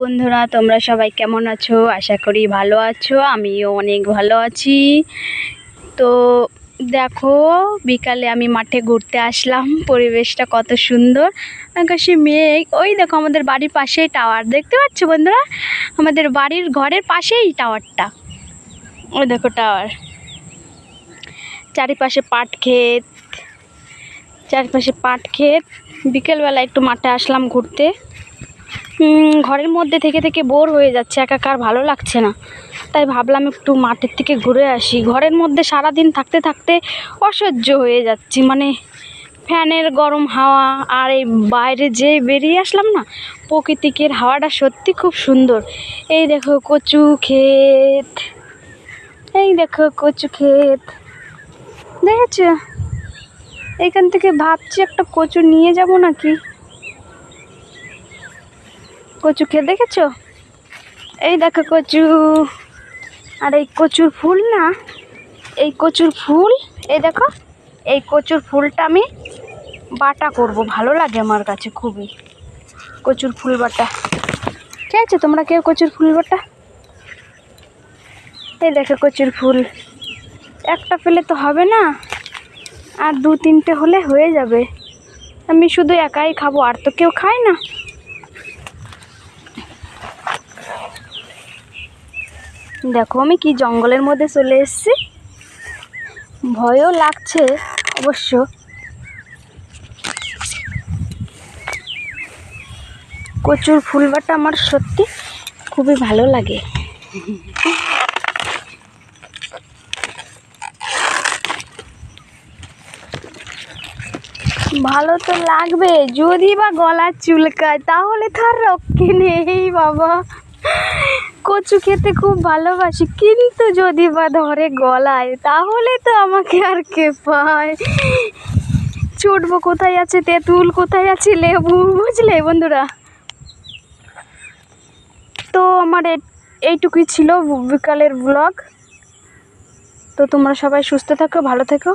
বন্ধুরা, তোমরা সবাই কেমন আছো? আশা করি ভালো আছো, আমিও অনেক ভালো আছি। তো দেখো, বিকালে আমি মাঠে ঘুরতে আসলাম, পরিবেশটা কত সুন্দর। আকাশে মেঘ, ওই দেখো আমাদের বাড়ির পাশেই টাওয়ার, দেখতে পাচ্ছ বন্ধুরা? আমাদের বাড়ির ঘরের পাশেই টাওয়ারটা। ওই দেখো টাওয়ার। চারিপাশে পাট ক্ষেত, চারিপাশে পাট ক্ষেত। বিকেলবেলা একটু মাঠে আসলাম ঘুরতে। ঘরের মধ্যে থেকে থেকে বোর হয়ে যাচ্ছে, একাকার ভালো লাগছে না। তাই ভাবলাম একটু মাঠের থেকে ঘুরে আসি। ঘরের মধ্যে সারা দিন থাকতে থাকতে অসহ্য হয়ে যাচ্ছি। মানে ফ্যানের গরম হাওয়া আর এই বাইরে যে বেরিয়ে আসলাম না, প্রকৃতিকের হাওয়াটা সত্যি খুব সুন্দর। এই দেখো কচু ক্ষেত, এই দেখো কচু ক্ষেত। দেখেছ? এখান থেকে ভাবছি একটা কচু নিয়ে যাব নাকি? কচু খেয়ে দেখেছ? এই দেখো কচু। আর এই কচুর ফুল না, এই কচুর ফুল, এই দেখো, এই কচুর ফুলটা আমি বাটা করব। ভালো লাগে আমার কাছে খুবই কচুর ফুল বাটা। খেয়েছো তোমরা কেউ কচুর ফুল বাটা? এই দেখো কচুর ফুল। একটা পেলে তো হবে না, আর দু তিনটে হলে হয়ে যাবে। আমি শুধু একাই খাব, আর তো কেউ খায় না। দেখো, আমি কি জঙ্গলের মধ্যে চলে এসেছি? ভয়ও লাগছে অবশ্য। কচুর ফুলবাটা আমার সত্যি খুবই ভালো লাগে। ভালো তো লাগবে, যদি বা গলা চুলকায়, তাহলে তো আর রক্ষে নেই বাবা। কচু খেতে খুব ভালোবাসি, কিন্তু যদি বা ধরে গলায়, তাহলে তো আমাকে আর কে পায়? ছুটবো কোথায় আছে, তেঁতুল কোথায় আছে, লেবু? বুঝলে বন্ধুরা? তো আমার এইটুকুই ছিল বিকালের ব্লগ তো তোমরা সবাই সুস্থ থাকো, ভালো থেকো।